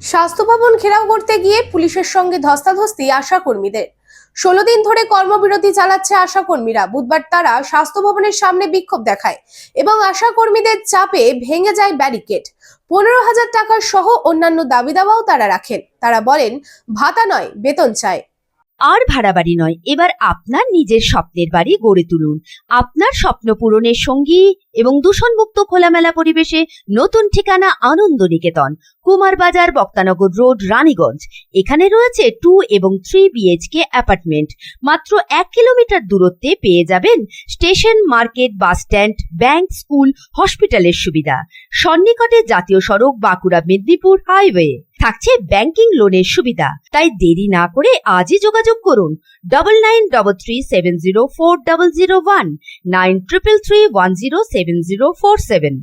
স্বাস্থ্য ভবন ঘেরাও করতে গিয়ে পুলিশের সঙ্গে ধস্তাধস্তি আশা কর্মীদের ষোলো দিন ধরে কর্মবিরতি চালাচ্ছে আশা কর্মীরা বুধবার তারা স্বাস্থ্য ভবনের সামনে বিক্ষোভ দেখায় এবং আশা কর্মীদের চাপে ভেঙে যায় ব্যারিকেড। পনেরো হাজার টাকা সহ অন্যান্য দাবি দাওয়াও তারা রাখেন। তারা বলেন, ভাতা নয়, বেতন চায় আর ভাড়া বাড়ি নয়, এবার আপনার নিজের স্বপ্নের বাড়ি গড়ে তুলুন। আপনার স্বপ্ন পূরণের সঙ্গী এবং দূষণমুক্ত খোলামেলা পরিবেশে নতুন ঠিকানা আনন্দ নিকেতন কুমার বাজার বক্তানগর রোড, রানীগঞ্জ। এখানে রয়েছে টু এবং থ্রি বিএইচকে অ্যাপার্টমেন্ট। মাত্র এক কিলোমিটার দূরত্বে পেয়ে যাবেন station, market, bus stand, bank, school, হসপিটালের সুবিধা। সন্নিকটে জাতীয় সড়ক বাঁকুড়া মেদিনীপুর হাইওয়ে। থাকছে ব্যাংকিং লোনের সুবিধা। তাই দেরি না করে আজই যোগাযোগ করুন। Double nine double three seven zero four double zero one nine triple three one zero seven zero four seven